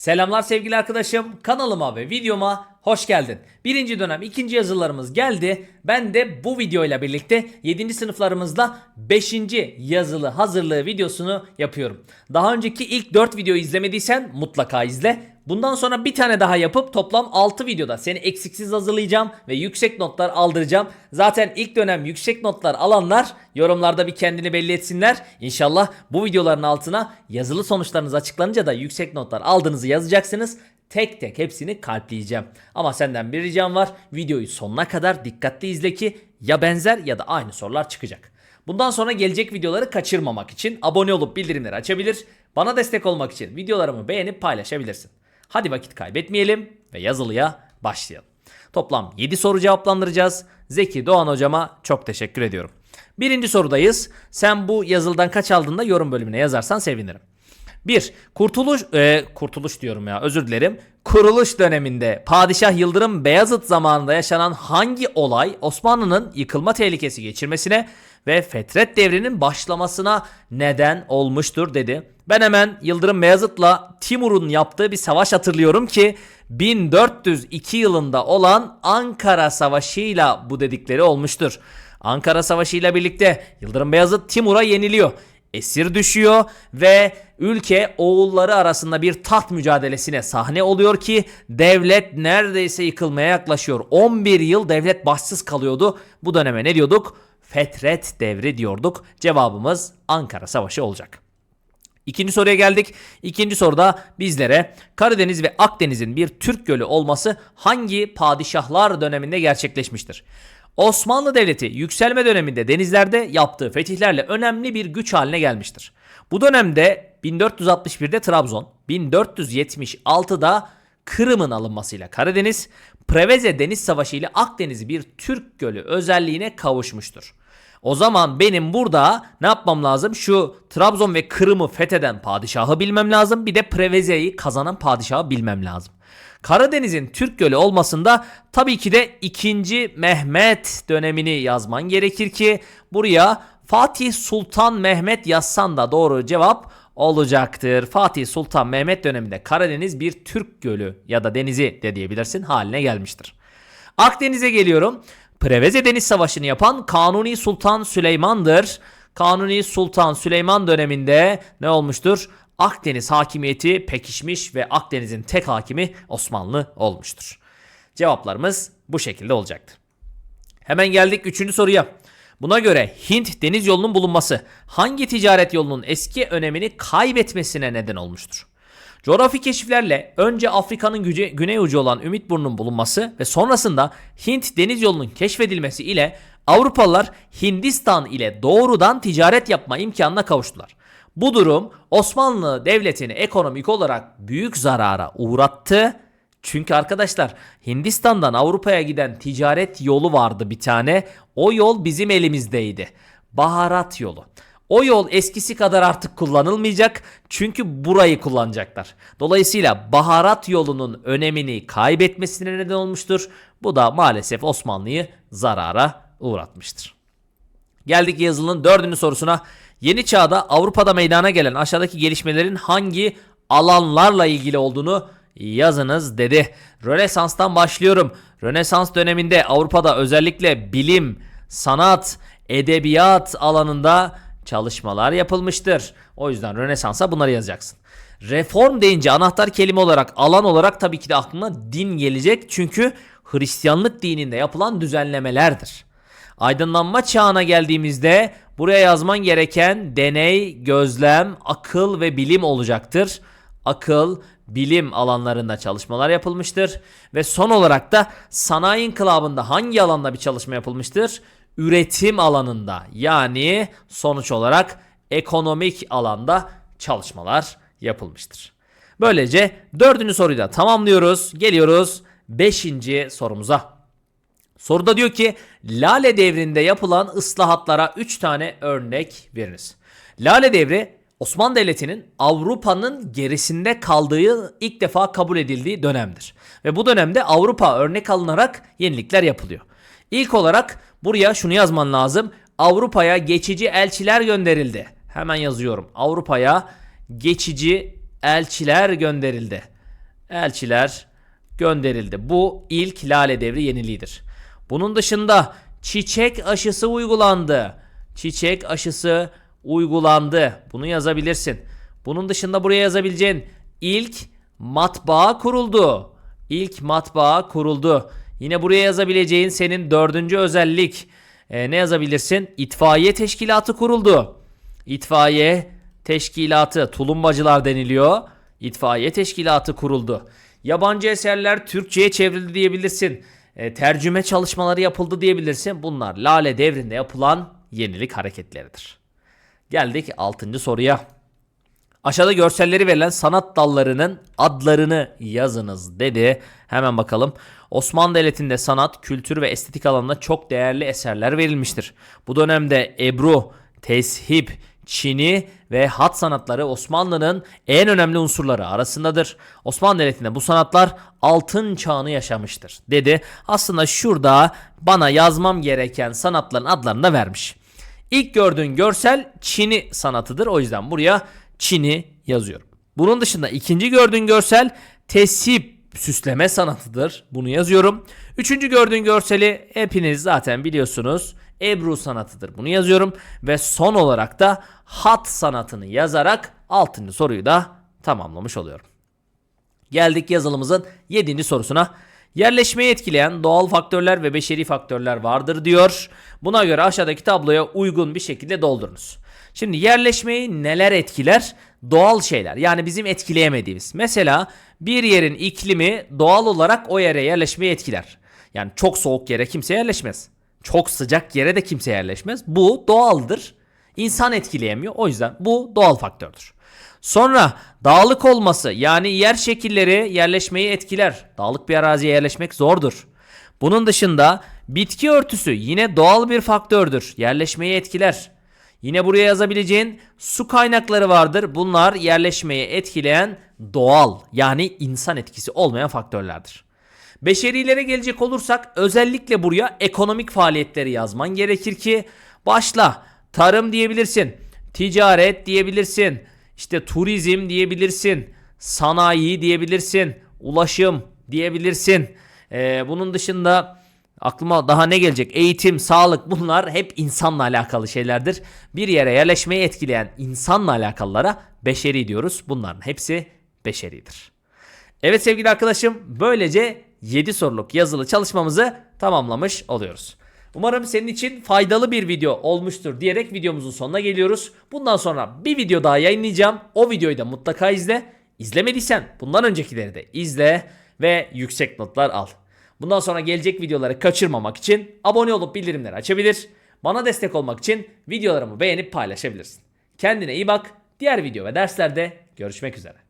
Selamlar sevgili arkadaşım. Kanalıma ve videoma hoş geldin. Birinci dönem ikinci yazılarımız geldi. Ben de bu videoyla birlikte 7. sınıflarımızda 5. yazılı hazırlığı videosunu yapıyorum. Daha önceki ilk 4 videoyu izlemediysen mutlaka izle. Bundan sonra bir tane daha yapıp toplam 6 videoda seni eksiksiz hazırlayacağım ve yüksek notlar aldıracağım. Zaten ilk dönem yüksek notlar alanlar yorumlarda bir kendini belli etsinler. İnşallah bu videoların altına yazılı sonuçlarınız açıklanınca da yüksek notlar aldığınızı yazacaksınız. Tek tek hepsini kalpleyeceğim. Ama senden bir ricam var. Videoyu sonuna kadar dikkatli izle ki ya benzer ya da aynı sorular çıkacak. Bundan sonra gelecek videoları kaçırmamak için abone olup bildirimleri açabilir. Bana destek olmak için videolarımı beğenip paylaşabilirsin. Hadi vakit kaybetmeyelim ve yazılıya başlayalım. Toplam 7 soru cevaplandıracağız. Zeki Doğan hocama çok teşekkür ediyorum. Birinci sorudayız. Sen bu yazıldan kaç aldığında yorum bölümüne yazarsan sevinirim. 1. Kurtuluş e, kurtuluş diyorum ya özür dilerim. Kuruluş döneminde Padişah Yıldırım Beyazıt zamanında yaşanan hangi olay Osmanlı'nın yıkılma tehlikesi geçirmesine ve Fetret devrinin başlamasına neden olmuştur dedi. Ben hemen Yıldırım Beyazıt'la Timur'un yaptığı bir savaş hatırlıyorum ki 1402 yılında olan Ankara Savaşı'yla bu dedikleri olmuştur. Ankara Savaşı ile birlikte Yıldırım Beyazıt Timur'a yeniliyor esir düşüyor ve ülke oğulları arasında bir taht mücadelesine sahne oluyor ki devlet neredeyse yıkılmaya yaklaşıyor. 11 yıl devlet başsız kalıyordu. Bu döneme ne diyorduk? Fetret devri diyorduk. Cevabımız Ankara Savaşı olacak. İkinci soruya geldik. İkinci soruda bizlere Karadeniz ve Akdeniz'in bir Türk gölü olması hangi padişahlar döneminde gerçekleşmiştir? Osmanlı Devleti yükselme döneminde denizlerde yaptığı fetihlerle önemli bir güç haline gelmiştir. Bu dönemde 1461'de Trabzon, 1476'da Kırım'ın alınmasıyla Karadeniz, Preveze Deniz Savaşı ile Akdeniz'i bir Türk gölü özelliğine kavuşmuştur. O zaman benim burada ne yapmam lazım? Şu Trabzon ve Kırım'ı fetheden padişahı bilmem lazım. Bir de Preveze'yi kazanan padişahı bilmem lazım. Karadeniz'in Türk Gölü olmasında tabii ki de 2. Mehmet dönemini yazman gerekir ki buraya Fatih Sultan Mehmet yazsan da doğru cevap olacaktır. Fatih Sultan Mehmet döneminde Karadeniz bir Türk gölü ya da denizi de diyebilirsin haline gelmiştir. Akdeniz'e geliyorum. Preveze Deniz Savaşı'nı yapan Kanuni Sultan Süleyman'dır. Kanuni Sultan Süleyman döneminde ne olmuştur? Akdeniz hakimiyeti pekişmiş ve Akdeniz'in tek hakimi Osmanlı olmuştur. Cevaplarımız bu şekilde olacaktır. Hemen geldik 3. soruya. Buna göre Hint deniz yolunun bulunması hangi ticaret yolunun eski önemini kaybetmesine neden olmuştur? Coğrafi keşiflerle önce Afrika'nın güney ucu olan Ümitburnu'nun bulunması ve sonrasında Hint deniz yolunun keşfedilmesi ile Avrupalılar Hindistan ile doğrudan ticaret yapma imkanına kavuştular. Bu durum Osmanlı Devleti'ni ekonomik olarak büyük zarara uğrattı. Çünkü arkadaşlar Hindistan'dan Avrupa'ya giden ticaret yolu vardı bir tane. O yol bizim elimizdeydi. Baharat yolu. O yol eskisi kadar artık kullanılmayacak çünkü burayı kullanacaklar. Dolayısıyla baharat yolunun önemini kaybetmesine neden olmuştur. Bu da maalesef Osmanlı'yı zarara uğratmıştır. Geldik yazılının dördüncü sorusuna. Yeni çağda Avrupa'da meydana gelen aşağıdaki gelişmelerin hangi alanlarla ilgili olduğunu yazınız dedi. Rönesans'tan başlıyorum. Rönesans döneminde Avrupa'da özellikle bilim, sanat, edebiyat alanında çalışmalar yapılmıştır. O yüzden Rönesans'a bunları yazacaksın. Reform deyince anahtar kelime olarak alan olarak tabii ki de aklına din gelecek. Çünkü Hristiyanlık dininde yapılan düzenlemelerdir. Aydınlanma çağına geldiğimizde buraya yazman gereken deney, gözlem, akıl ve bilim olacaktır. Akıl, bilim alanlarında çalışmalar yapılmıştır ve son olarak da sanayi inkılabında hangi alanda bir çalışma yapılmıştır? Üretim alanında yani sonuç olarak ekonomik alanda çalışmalar yapılmıştır. Böylece dördüncü soruyu da tamamlıyoruz. Geliyoruz beşinci sorumuza. Soruda diyor ki Lale devrinde yapılan ıslahatlara 3 tane örnek veriniz. Lale devri Osmanlı Devleti'nin Avrupa'nın gerisinde kaldığı ilk defa kabul edildiği dönemdir. Ve bu dönemde Avrupa örnek alınarak yenilikler yapılıyor. İlk olarak buraya şunu yazman lazım. Avrupa'ya geçici elçiler gönderildi. Hemen yazıyorum. Avrupa'ya geçici elçiler gönderildi. elçiler gönderildi. Bu ilk Lale Devri yeniliğidir. Bunun dışında çiçek aşısı uygulandı. Çiçek aşısı uygulandı. Bunu yazabilirsin. Bunun dışında buraya yazabileceğin ilk matbaa kuruldu. İlk matbaa kuruldu. Yine buraya yazabileceğin senin dördüncü özellik. Ee, ne yazabilirsin? İtfaiye teşkilatı kuruldu. İtfaiye teşkilatı, tulumbacılar deniliyor. İtfaiye teşkilatı kuruldu. Yabancı eserler Türkçe'ye çevrildi diyebilirsin. E, tercüme çalışmaları yapıldı diyebilirsin. Bunlar Lale devrinde yapılan yenilik hareketleridir. Geldik 6. soruya. Aşağıda görselleri verilen sanat dallarının adlarını yazınız dedi. Hemen bakalım. Osmanlı Devleti'nde sanat, kültür ve estetik alanında çok değerli eserler verilmiştir. Bu dönemde Ebru, Teship, Çini ve hat sanatları Osmanlı'nın en önemli unsurları arasındadır. Osmanlı Devleti'nde bu sanatlar altın çağını yaşamıştır dedi. Aslında şurada bana yazmam gereken sanatların adlarını da vermiş. İlk gördüğün görsel Çin'i sanatıdır. O yüzden buraya Çin'i yazıyorum. Bunun dışında ikinci gördüğün görsel tesip süsleme sanatıdır. Bunu yazıyorum. Üçüncü gördüğün görseli hepiniz zaten biliyorsunuz. Ebru sanatıdır. Bunu yazıyorum. Ve son olarak da hat sanatını yazarak altıncı soruyu da tamamlamış oluyorum. Geldik yazılımızın 7. sorusuna. Yerleşmeyi etkileyen doğal faktörler ve beşeri faktörler vardır diyor. Buna göre aşağıdaki tabloya uygun bir şekilde doldurunuz. Şimdi yerleşmeyi neler etkiler? Doğal şeyler yani bizim etkileyemediğimiz. Mesela bir yerin iklimi doğal olarak o yere yerleşmeyi etkiler. Yani çok soğuk yere kimse yerleşmez. Çok sıcak yere de kimse yerleşmez. Bu doğaldır. İnsan etkileyemiyor. O yüzden bu doğal faktördür. Sonra dağlık olması yani yer şekilleri yerleşmeyi etkiler. Dağlık bir araziye yerleşmek zordur. Bunun dışında bitki örtüsü yine doğal bir faktördür. Yerleşmeyi etkiler. Yine buraya yazabileceğin su kaynakları vardır. Bunlar yerleşmeyi etkileyen doğal yani insan etkisi olmayan faktörlerdir. Beşerilere gelecek olursak özellikle buraya ekonomik faaliyetleri yazman gerekir ki başla tarım diyebilirsin, ticaret diyebilirsin, işte turizm diyebilirsin, sanayi diyebilirsin, ulaşım diyebilirsin. Ee, bunun dışında aklıma daha ne gelecek? Eğitim, sağlık bunlar hep insanla alakalı şeylerdir. Bir yere yerleşmeyi etkileyen insanla alakalılara beşeri diyoruz. Bunların hepsi beşeridir. Evet sevgili arkadaşım böylece 7 soruluk yazılı çalışmamızı tamamlamış oluyoruz. Umarım senin için faydalı bir video olmuştur diyerek videomuzun sonuna geliyoruz. Bundan sonra bir video daha yayınlayacağım. O videoyu da mutlaka izle. İzlemediysen bundan öncekileri de izle ve yüksek notlar al. Bundan sonra gelecek videoları kaçırmamak için abone olup bildirimleri açabilir. Bana destek olmak için videolarımı beğenip paylaşabilirsin. Kendine iyi bak. Diğer video ve derslerde görüşmek üzere.